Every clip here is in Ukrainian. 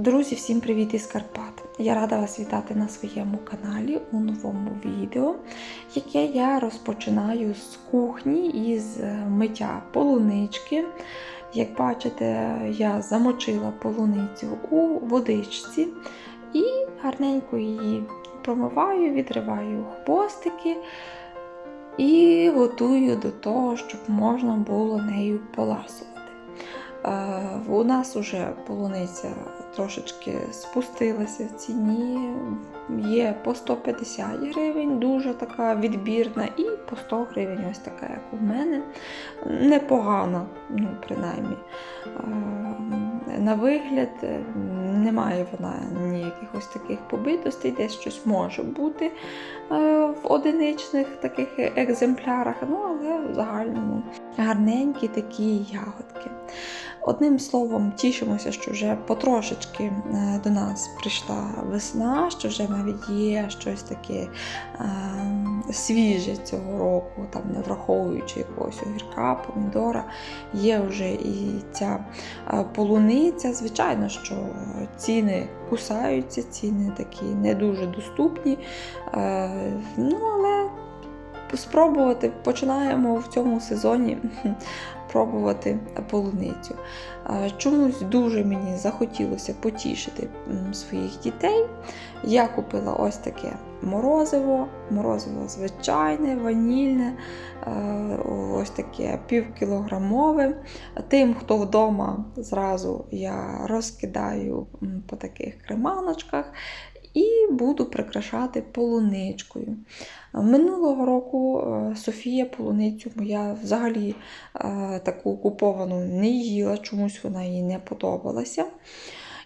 Друзі, всім привіт із Карпат! Я рада вас вітати на своєму каналі у новому відео, яке я розпочинаю з кухні із миття полунички. Як бачите, я замочила полуницю у водичці і гарненько її промиваю, відриваю хвостики і готую до того, щоб можна було нею поласувати. Е, У нас вже полуниця трошечки спустилася в ціні. Є по 150 гривень, дуже така відбірна, і по 100 гривень, ось така, як у мене. Непогана, ну, принаймні. Е, На вигляд е, немає вона ніяких ось таких побитостей, десь щось може бути е, в одиничних таких екземплярах, ну але в загальному гарненькі такі ягодки. Одним словом, тішимося, що вже потрошечки е, до нас прийшла весна, що вже навіть є щось таке е, свіже цього року, там не враховуючи якогось огірка, помідора, є вже і ця е, полуниця. Звичайно, що ціни кусаються, ціни такі не дуже доступні. Ну, але спробувати починаємо в цьому сезоні пробувати полуницю. Чомусь дуже мені захотілося потішити своїх дітей. Я купила ось таке морозиво, морозиво звичайне, ванільне, ось таке півкілограмове. Тим, хто вдома, зразу я розкидаю по таких креманочках і буду прикрашати полуничкою. Минулого року е, Софія полуницю моя взагалі е, таку куповану не їла, чомусь вона їй не подобалася.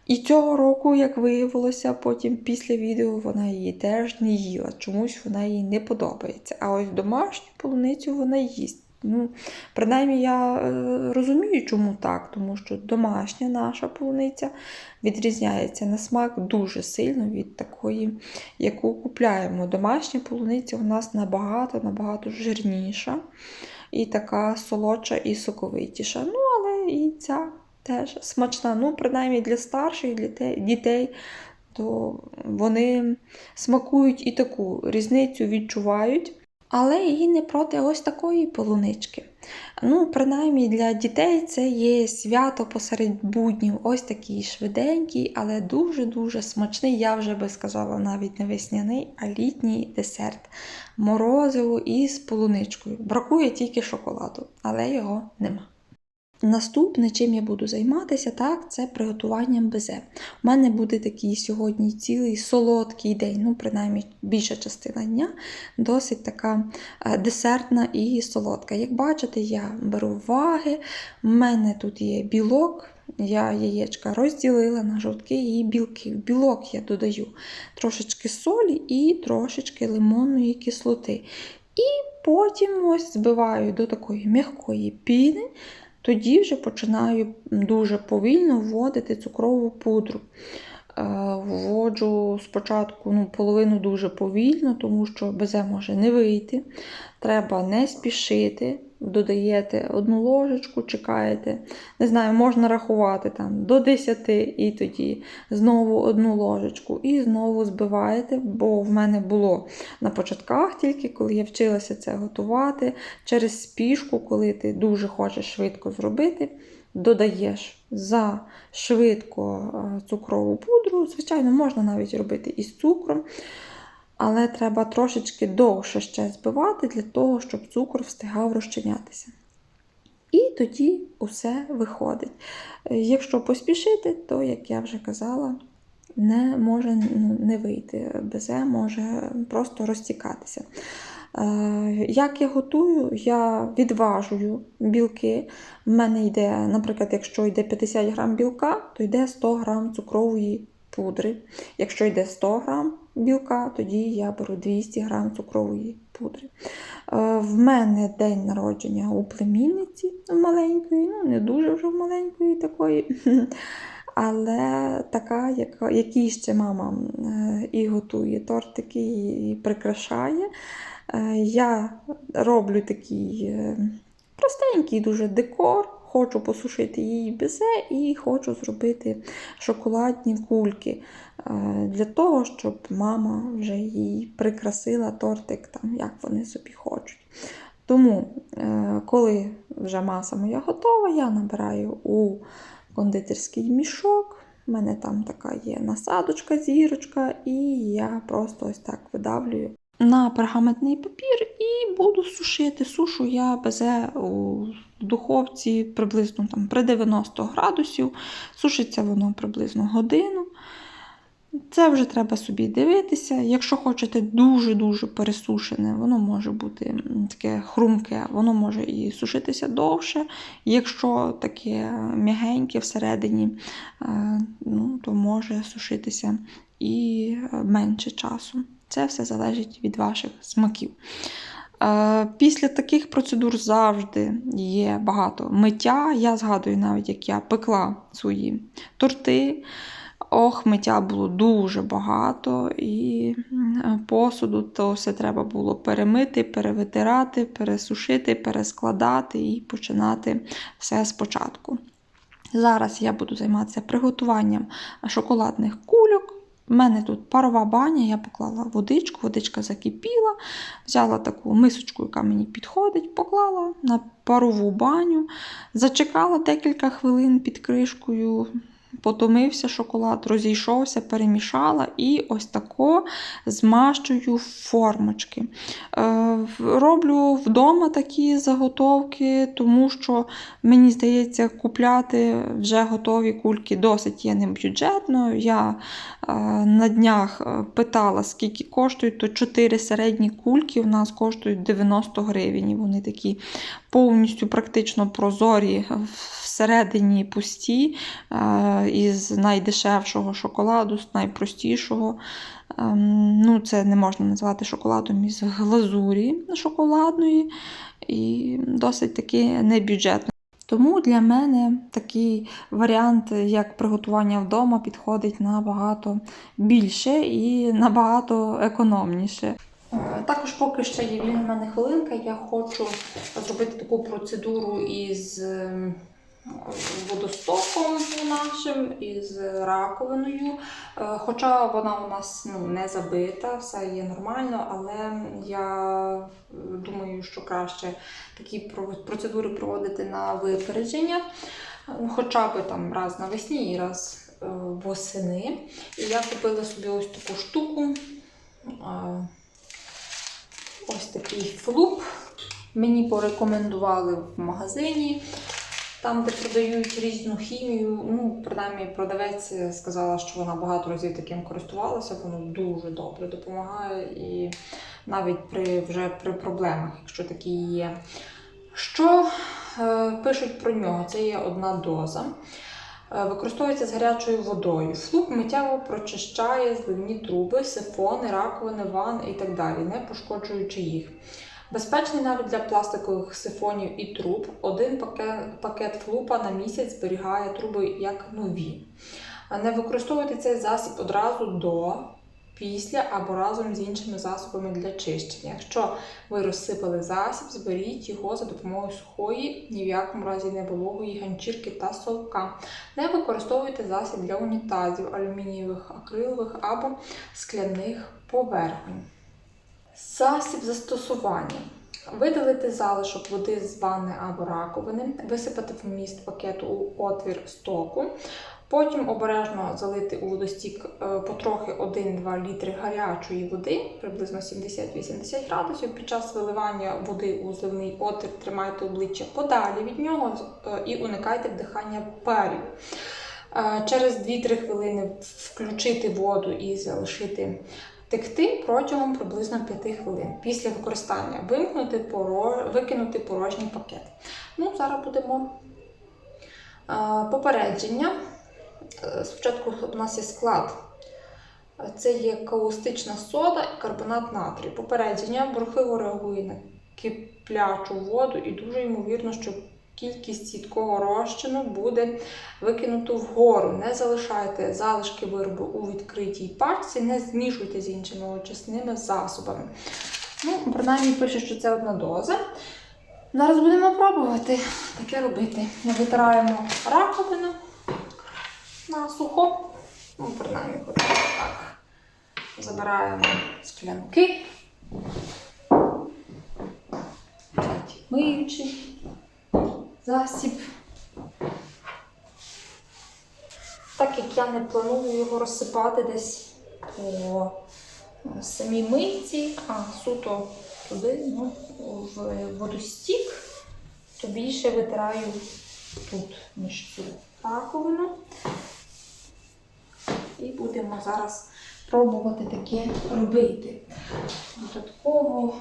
І цього року, як виявилося, потім після відео вона її теж не їла, чомусь вона їй не подобається. А ось домашню полуницю вона їсть. Ну, принаймні, я е, розумію, чому так, тому що домашня наша полуниця відрізняється на смак дуже сильно від такої, яку купляємо. Домашня полуниця у нас набагато-набагато жирніша і така солодша і соковитіша. Ну, але і ця теж смачна. Ну, принаймні для старших для те- дітей, то вони смакують і таку різницю відчувають. Але і не проти ось такої полунички. Ну, принаймні для дітей це є свято посеред буднів, ось такий швиденький, але дуже-дуже смачний, я вже би сказала, навіть не весняний, а літній десерт. Морозиво із полуничкою. Бракує тільки шоколаду, але його нема. Наступне, чим я буду займатися, так, це приготуванням безе. У мене буде такий сьогодні цілий солодкий день, ну, принаймні більша частина дня, досить така е, десертна і солодка. Як бачите, я беру ваги, в мене тут є білок. Я яєчка розділила на жовтки і білки. Білок я додаю трошечки солі і трошечки лимонної кислоти. І потім ось збиваю до такої м'якої піни. Тоді вже починаю дуже повільно вводити цукрову пудру. Е, Вводжу спочатку ну, половину дуже повільно, тому що безе може не вийти. Треба не спішити. Додаєте одну ложечку, чекаєте. Не знаю, можна рахувати там до 10 і тоді знову одну ложечку і знову збиваєте, бо в мене було на початках тільки, коли я вчилася це готувати, через спішку, коли ти дуже хочеш швидко зробити, додаєш за швидко цукрову пудру. Звичайно, можна навіть робити із цукром. Але треба трошечки довше ще збивати для того, щоб цукор встигав розчинятися. І тоді усе виходить. Е, Якщо поспішити, то, як я вже казала, не може ну, не вийти. Безе може просто розтікатися. Е, Як я готую, я відважую білки. В мене йде, наприклад, якщо йде 50 грам білка, то йде 100 грам цукрової пудри. Якщо йде 100 грам білка, тоді я беру 200 грам цукрової пудри. Е, В мене день народження у племінниці маленької, ну не дуже вже маленької такої. Але така, яка, якій ще мама е, і готує тортики, і прикрашає. Е, Я роблю такий простенький дуже декор, хочу посушити її безе і хочу зробити шоколадні кульки. е, Для того, щоб мама вже їй прикрасила тортик, там, як вони собі хочуть. Тому, е, коли вже маса моя готова, я набираю у кондитерський мішок. У мене там така є насадочка, зірочка, і я просто ось так видавлюю на пергаментний папір і буду сушити. Сушу я безе у духовці приблизно там, при 90 градусів. Сушиться воно приблизно годину. Це вже треба собі дивитися. Якщо хочете дуже-дуже пересушене, воно може бути таке хрумке, воно може і сушитися довше. Якщо таке м'ягеньке всередині, е, ну, то може сушитися і менше часу. Це все залежить від ваших смаків. Е, Після таких процедур завжди є багато миття. Я згадую навіть, як я пекла свої торти. Ох, миття було дуже багато, і посуду то все треба було перемити, перевитирати, пересушити, перескладати і починати все спочатку. Зараз я буду займатися приготуванням шоколадних кульок. У мене тут парова баня, я поклала водичку, водичка закипіла, взяла таку мисочку, яка мені підходить, поклала на парову баню, зачекала декілька хвилин під кришкою, потомився шоколад, розійшовся, перемішала і ось тако змащую формочки. Е, роблю вдома такі заготовки, тому що мені здається, купляти вже готові кульки досить є небюджетно. Я е, на днях е, питала, скільки коштують, то 4 середні кульки у нас коштують 90 гривень. Вони такі повністю практично прозорі, всередині пусті, із найдешевшого шоколаду, з найпростішого. Ем, Ну, це не можна назвати шоколадом із глазурі шоколадної і досить таки небюджетно. Тому для мене такий варіант, як приготування вдома, підходить набагато більше і набагато економніше. Е, Також, поки ще є вільна мене хвилинка, я хочу зробити таку процедуру із ем, водостоком нашим, із раковиною. Е, Хоча вона у нас ну, не забита, все є нормально, але я е, думаю, що краще такі процедури проводити на випередження, хоча б там раз навесні і раз е, восени. І я купила собі ось таку штуку. Ось такий флуп. Мені порекомендували в магазині, там, де продають різну хімію. Ну, принаймні, продавець сказала, що вона багато разів таким користувалася, воно дуже добре допомагає і навіть при, вже при проблемах, якщо такі є. Що е, пишуть про нього? Це є одна доза. Е, Використовується з гарячою водою. Флуп миттєво прочищає зливні труби, сифони, раковини, ванни і так далі, не пошкоджуючи їх. Безпечний навіть для пластикових сифонів і труб. Один пакет, пакет флупа на місяць зберігає труби як нові. Не використовуйте цей засіб одразу до, після або разом з іншими засобами для чищення. Якщо ви розсипали засіб, зберіть його за допомогою сухої, ні в якому разі не вологої ганчірки та совка. Не використовуйте засіб для унітазів, алюмінієвих, акрилових або скляних поверхонь. Засіб застосування. Видалити залишок води з ванни або раковини, висипати вміст пакету у отвір стоку, потім обережно залити у водостік е, потрохи 1-2 літри гарячої води, приблизно 70-80 градусів. Під час виливання води у зливний отвір тримайте обличчя подалі від нього е, і уникайте вдихання парів. Е, Через 2-3 хвилини включити воду і залишити текти протягом приблизно 5 хвилин. Після використання вимкнути поро... викинути порожній пакет. Ну, зараз будемо е, попередження. Е, Спочатку у нас є склад. Це є каустична сода і карбонат натрію. Попередження бурхливо реагує на киплячу воду і дуже ймовірно, що кількість сідкого розчину буде викинуто вгору. Не залишайте залишки виробу у відкритій пачці, не змішуйте з іншими очисними засобами. Ну, принаймні пише, що це одна доза. Зараз будемо пробувати таке робити. Ми Витираємо раковину на сухо. Ну, принаймні, так. Забираємо склянки. Миючий засіб. Так як я не планую його розсипати десь по е, самій мийці, а суто туди, ну, в водостік, то більше витираю тут між цю раковину. І будемо зараз пробувати таке робити. Додатково в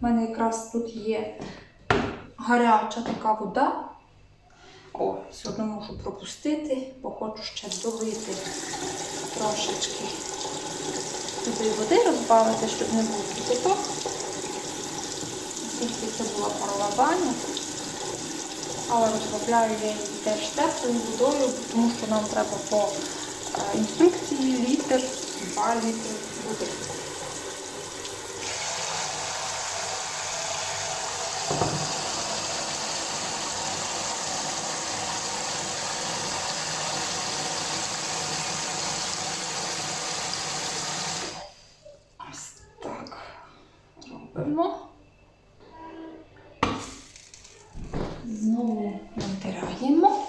мене якраз тут є гаряча така вода. О, все одно можу пропустити, бо хочу ще долити трошечки туди води розбавити, щоб не був кипяток. Оскільки це була парова баня. Але розбавляю я її теж теплою водою, тому що нам треба по е, інструкції літр, 2 літри води. Ось так робимо. Знову натираємо.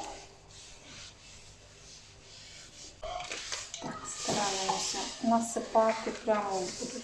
Так, стараємося насипати прямо в буду.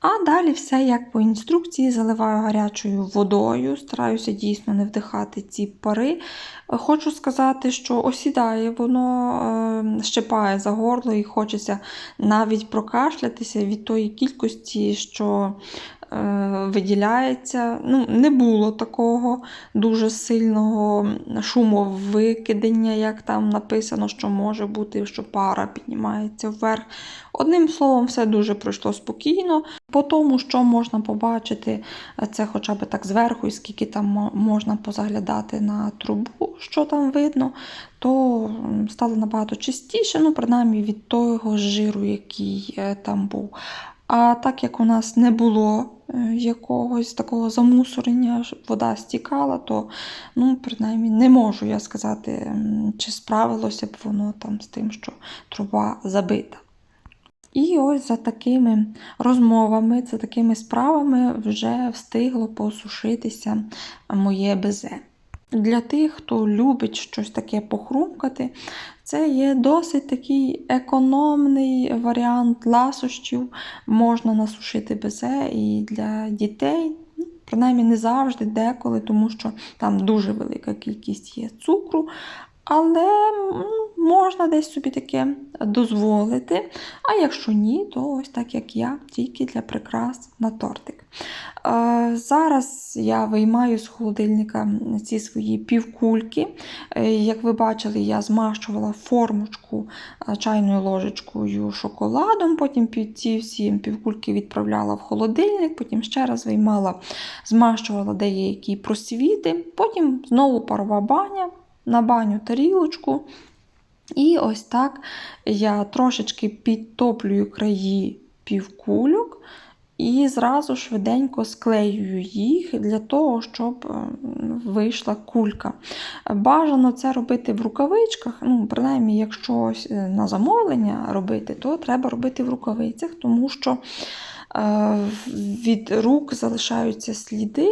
А далі все як по інструкції, заливаю гарячою водою, стараюся дійсно не вдихати ці пари. Хочу сказати, що осідає воно, е, щепає за горло і хочеться навіть прокашлятися від тої кількості, що виділяється. Ну, не було такого дуже сильного шумовикидення, як там написано, що може бути, що пара піднімається вверх. Одним словом, все дуже пройшло спокійно. По тому, що можна побачити, це хоча б так зверху, і скільки там можна позаглядати на трубу, що там видно, то стало набагато чистіше, ну, принаймні від того жиру, який е, там був. А так як у нас не було е, якогось такого замусорення, щоб вода стікала, то ну, принаймні не можу я сказати, чи справилося б воно там з тим, що труба забита. І ось за такими розмовами, за такими справами вже встигло посушитися моє безе. Для тих, хто любить щось таке похрумкати, це є досить такий економний варіант ласощів. Можна насушити безе і для дітей. ну, Принаймні не завжди, деколи, тому що там дуже велика кількість є цукру. Але можна десь собі таке дозволити. А якщо ні, то ось так як я, тільки для прикрас на тортик. Зараз я виймаю з холодильника ці свої півкульки. Е, Як ви бачили, я змащувала формочку е, чайною ложечкою шоколадом, потім ці всі півкульки відправляла в холодильник, потім ще раз виймала, змащувала деякі просвіти, потім знову парова баня на баню тарілочку. І ось так я трошечки підтоплюю краї півкульок і зразу швиденько склеюю їх для того, щоб е, вийшла кулька. Бажано це робити в рукавичках. Ну, принаймні, якщо е, на замовлення робити, то треба робити в рукавицях, тому що е, від рук залишаються сліди.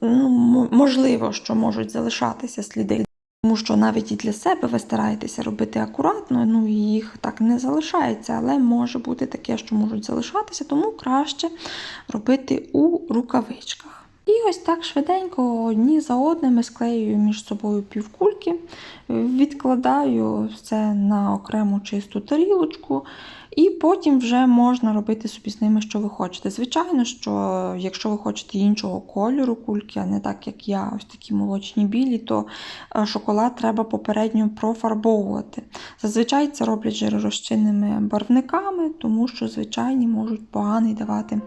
Ну, можливо, що можуть залишатися сліди. Тому що навіть і для себе ви стараєтеся робити акуратно, ну і їх так не залишається, але може бути таке, що можуть залишатися, тому краще робити у рукавичках. І ось так швиденько одні за одними склеюю між собою півкульки, відкладаю все на окрему чисту тарілочку І потім вже можна робити собі з ними, що ви хочете. Звичайно, що якщо ви хочете іншого кольору кульки, а не так як я, ось такі молочні білі, то е, шоколад треба попередньо профарбовувати. Зазвичай це роблять жиророзчинними барвниками, тому що звичайні можуть поганий давати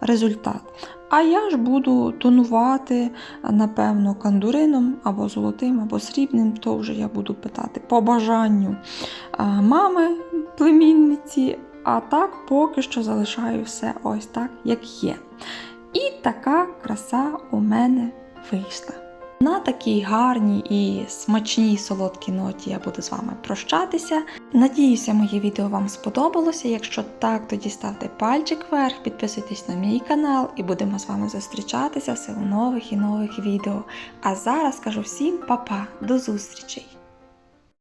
результат. А я ж буду тонувати, напевно, кандурином або золотим, або срібним, то вже я буду питати по бажанню е, мами, племінниці. А так поки що залишаю все ось так, як є. І така краса у мене вийшла. На такій гарній і смачній солодкій ноті я буду з вами прощатися. Надіюся, моє відео вам сподобалося. Якщо так, тоді ставте пальчик вверх, підписуйтесь на мій канал і будемо з вами зустрічатися все у нових і нових відео. А зараз кажу всім па-па, до зустрічей!